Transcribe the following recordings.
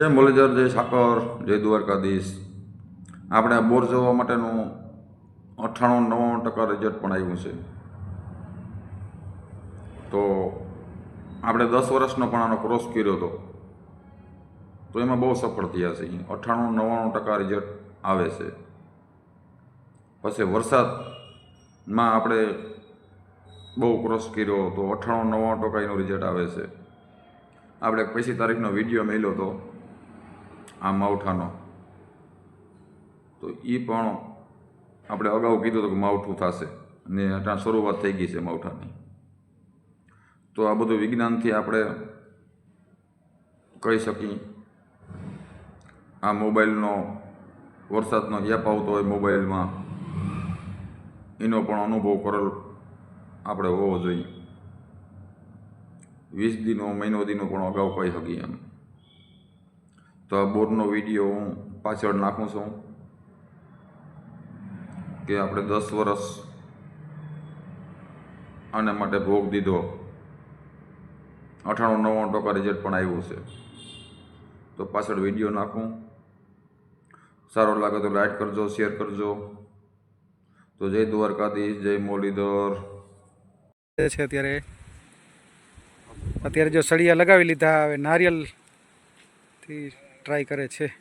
જય મુરલીધર, જય સાકર, જય દ્વારકાધીશ. આપણે આ બોર જવા માટેનું અઠ્ઠાણું નવ્વાણું ટકા રિઝલ્ટ પણ આવ્યું છે. તો આપણે દસ વર્ષનો પણ આનો ક્રોસ કર્યો હતો. તો એમાં બહુ સફળ થયા છે. અઠ્ઠાણું નવ્વાણું ટકા રિઝલ્ટ આવે છે. પછી વરસાદમાં આપણે બહુ ક્રોસ કર્યો તો અઠ્ઠાણું નવ્વાણું ટકા એનું રિઝલ્ટ આવે છે. આપણે પૈસી તારીખનો વીડિયો મેળ્યો હતો. આ માવઠાનો. તો એ પણ આપણે અગાઉ કીધું હતું કે માવઠું થશે. ને ત્યાં શરૂઆત થઈ ગઈ છે માવઠાની. તો આ બધું વિજ્ઞાનથી આપણે કહી શકીએ. આ મોબાઈલનો વરસાદનો એપ આવતો હોય મોબાઈલમાં, એનો પણ અનુભવ કરેલ આપણે હોવો જોઈએ. વીસ દિનો મહિનો દિનો પણ અગાઉ કહી શકીએ એમ. તો આ બોર્ડનો વીડિયો હું પાછળ નાખું છું કે આપણે દસ વર્ષ આના માટે ભોગ દીધો. અઠાણું નવ્વાણું ટકા રિઝલ્ટ પણ આવ્યું છે. તો પાછળ વીડિયો નાખું. સારો લાગે તો લાઇક કરજો શેર કરજો. તો જય દ્વારકાધીશ, જય મોલીધર છે અત્યારે અત્યારે જો સળિયા લગાવી લીધા હવે નારિયેલથી ટ્રાય કરે છે.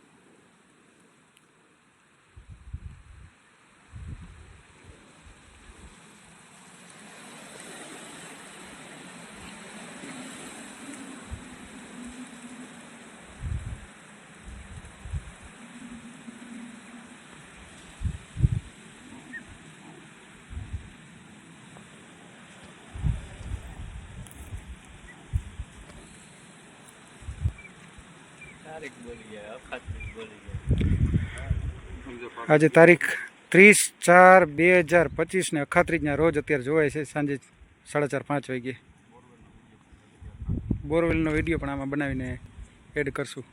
આજે તારીખ ત્રીસ ચાર બે હજાર પચીસને અખાત્રીજના રોજ અત્યારે જોવાય છે, સાંજે સાડા ચાર પાંચ વાગ્યે. બોરવેલનો વીડિયો પણ આમાં બનાવીને એડ કરશું.